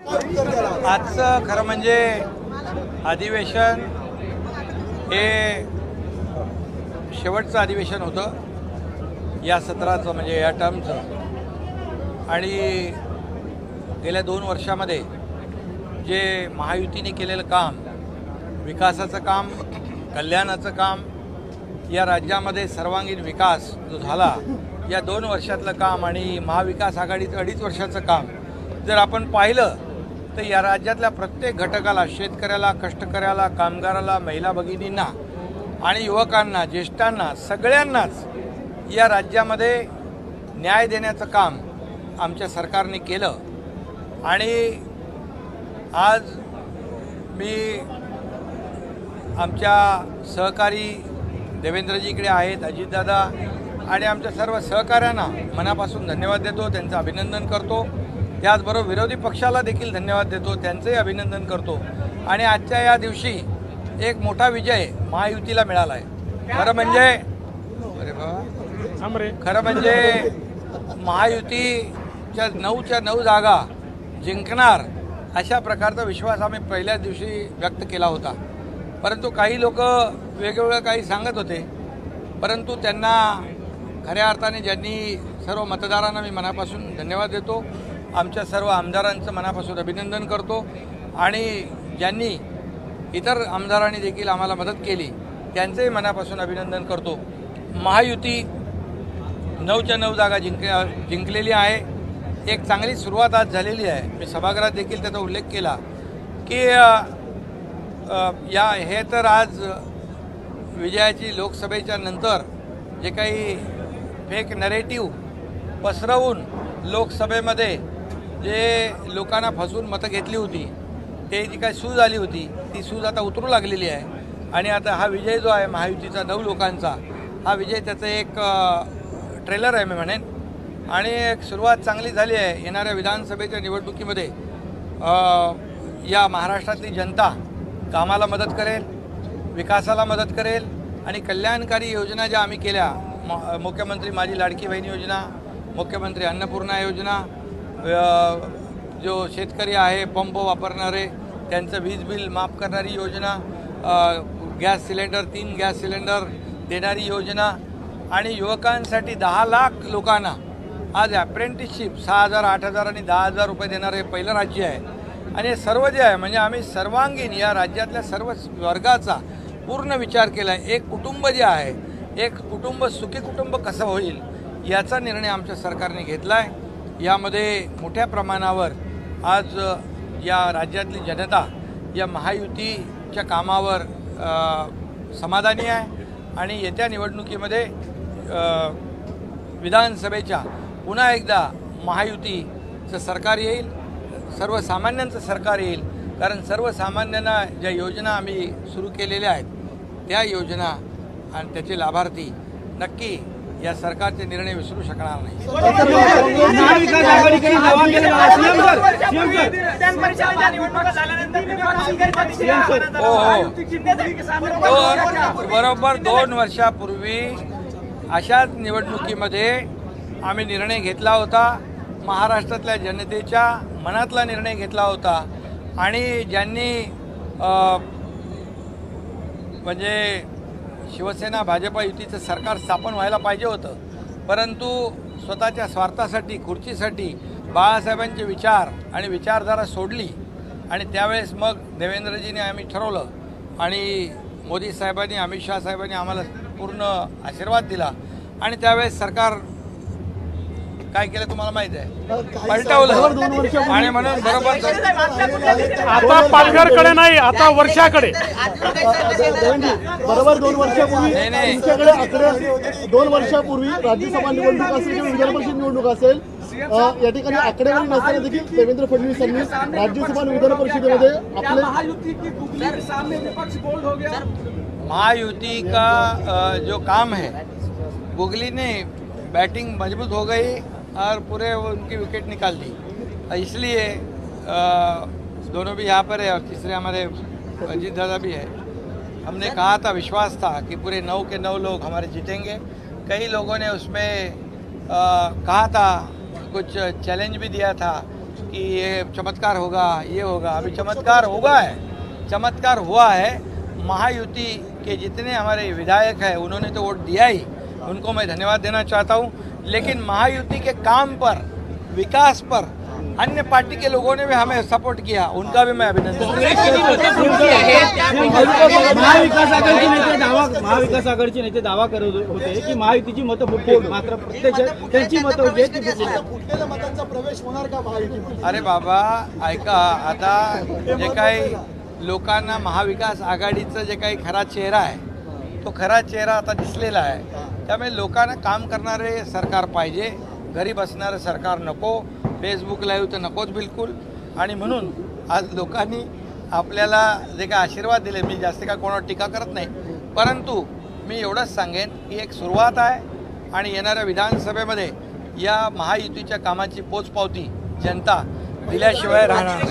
आजचं खरं म्हणजे अधिवेशन हे शेवटचं अधिवेशन होतं. या सत्राचं म्हणजे या टर्मचं आणि गेल्या दोन वर्षामध्ये जे महायुतीने केलेलं काम विकासाचं काम कल्याणाचं काम या राज्यामध्ये सर्वांगीण विकास जो झाला या दोन वर्षातलं काम आणि महाविकास आघाडीचं अडीच वर्षाचं काम जर आपण पाहिलं तर या राज्यातल्या प्रत्येक घटकाला शेतकऱ्याला कष्टकऱ्याला कामगाराला महिला भगिनींना आणि युवकांना ज्येष्ठांना सगळ्यांनाच या राज्यामध्ये न्याय देण्याचं काम आमच्या सरकारने केलं. आणि आज मी आमच्या सहकारी देवेंद्रजी इकडे आहेत अजितदादा आणि आमच्या सर्व सहकाऱ्यांना मनापासून धन्यवाद देतो त्यांचं अभिनंदन करतो. त्याचबरोबर विरोधी पक्षाला देखील धन्यवाद देतो त्यांचंही अभिनंदन करतो. आणि आजच्या या दिवशी एक मोठा विजय महायुतीला मिळाला आहे खरं म्हणजे अरे बाबा. खरं म्हणजे महायुतीच्या नऊच्या नऊ जागा जिंकणार अशा प्रकारचा विश्वास आम्ही पहिल्याच दिवशी व्यक्त केला होता. परंतु काही लोक वेगवेगळं काही सांगत होते. परंतु त्यांना खऱ्या अर्थाने ज्यांनी सर्व मतदारांना मी मनापासून धन्यवाद देतो. आमच्या सर्व आमदारांचं मनापासून अभिनंदन करतो. आणि ज्यांनी इतर आमदारांनी देखील आम्हाला मदत केली त्यांचंही मनापासून अभिनंदन करतो. महायुती नऊच्या नऊ जागा जिंक जिंकलेली आहे. एक चांगली सुरुवात आज झालेली आहे. मी सभागृहात देखील त्याचा उल्लेख केला की या हे तर आज विजयाची लोकसभेच्या नंतर जे काही फेक नरेटिव्ह पसरवून लोकसभेमध्ये जे लोकांना फसवून मतं घेतली होती ते जी काही सूज आली होती ती सूज आता उतरू लागलेली आहे. आणि आता हा विजय जो आहे महायुतीचा नऊ लोकांचा हा विजय त्याचं एक ट्रेलर आहे मी म्हणेन. आणि एक सुरुवात चांगली झाली आहे येणाऱ्या विधानसभेच्या निवडणुकीमध्ये या महाराष्ट्रातली जनता कामाला मदत करेल विकासाला मदत करेल आणि कल्याणकारी योजना ज्या आम्ही केल्या म मुख्यमंत्री माझी लाडकी बहीण योजना मुख्यमंत्री अन्नपूर्णा योजना जो शेतकरी आहे पंप वापरणारे त्यांचं वीज बिल माफ करणारी योजना गॅस सिलेंडर तीन गॅस सिलेंडर देणारी योजना आणि युवकांसाठी दहा लाख लोकांना आज ॲप्रेंटिसशिप सहा हजार आठ हजार आणि दहा हजार रुपये देणारं हे पहिलं राज्य आहे. आणि हे सर्व जे आहे म्हणजे आम्ही सर्वांगीण या राज्यातल्या सर्व वर्गाचा पूर्ण विचार केला. आहे एक कुटुंब जे आहे एक कुटुंब सुखी कुटुंब कसं होईल याचा निर्णय आमच्या सरकारने घेतला आहे यामध्ये मोठ्या प्रमाणावर आज या राज्यातली जनता या महायुतीच्या कामावर समाधानी आहे आणि येत्या निवडणुकीमध्ये विधानसभेच्या पुन्हा एकदा महायुतीचं सरकार येईल सर्वसामान्यांचं सरकार येईल. कारण सर्वसामान्यांना ज्या योजना आम्ही सुरू केलेल्या आहेत त्या योजना आणि त्याचे लाभार्थी नक्की या सरकारचे निर्णय विसरू शकणार नाही. हो, हो. बरोबर दोन वर्षापूर्वी अशाच निवडणुकीमध्ये आम्ही निर्णय घेतला होता. महाराष्ट्रातल्या जनतेच्या मनातला निर्णय घेतला होता. आणि ज्यांनी म्हणजे शिवसेना भाजपा युतीचं सरकार स्थापन व्हायला पाहिजे होतं. परंतु स्वतःच्या स्वार्थासाठी खुर्चीसाठी बाळासाहेबांचे विचार आणि विचारधारा सोडली आणि त्यावेळेस मग देवेंद्रजीने आम्ही ठरवलं आणि मोदी साहेबांनी अमित शहा साहेबांनी आम्हाला पूर्ण आशीर्वाद दिला आणि त्यावेळेस सरकार काय केलं तुम्हाला माहीत आहे पलटवलं आणि म्हणून बरोबर आता पालघरकडे नाही आता वर्षाकडे बरोबर दोन वर्षापूर्वी. तुमच्याकडे आकडे दोन वर्षापूर्वी राज्यसभा निवडणूक असेल किंवा विधान परिषद निवडणूक असेल या ठिकाणी आकडेवारी नसताना देखील देवेंद्र फडणवीसांनी राज्यसभा आणि विधान परिषदेमध्ये आपले महायुति की गुगली के सामने विपक्ष बोल्ड हो गया महायुति का अ, जो काम है गुगली ने बैटिंग मजबूत हो गई और पूरे वो उनकी विकेट निकाल दी। इसलिए दोनों भी यहाँ पर है और तीसरे हमारे अजीत दादा भी है। हमने कहा था विश्वास था कि पूरे नौ के नौ लोग हमारे जीतेंगे। कई लोगों ने उसमें कहा था कुछ चैलेंज भी दिया था कि ये चमत्कार होगा ये होगा। अभी चमत्कार होगा है चमत्कार हुआ है। महायुति के जितने हमारे विधायक हैं उन्होंने तो वोट दिया ही। उनको मैं धन्यवाद देना चाहता हूँ। लेकिन महायुति के काम पर विकास पर अन्य पार्टी के लोगों ने भी हमें सपोर्ट किया। उनका भी मैं अभिनंदन करता। महाविकास आघाडीचे नेते दावा महाविकास आघाडीचे नेते दावा करत होते की महायुतीची मतं फुटतील मात्र प्रत्यक्षात त्यांची मतं होती ती फुटली प्रवेश होणार का महायुतीमध्ये? अरे बाबा ऐका आता जे काही लोकांना महाविकास आघाडीचं जे काही खरा चेहरा आहे तो खरा चेहरा आता दिसलेला आहे. त्यामुळे लोकांना काम करणारे सरकार पाहिजे. घरी बसणारं सरकार नको. फेसबुक लाईव्ह तर नकोच बिलकुल. आणि म्हणून आज लोकांनी आपल्याला जे काय आशीर्वाद दिले मी जास्त काय कोणावर टीका करत नाही. परंतु मी एवढंच सांगेन की एक सुरुवात आहे आणि येणाऱ्या विधानसभेमध्ये या महायुतीच्या कामाची पोचपावती जनता दिल्याशिवाय राहणार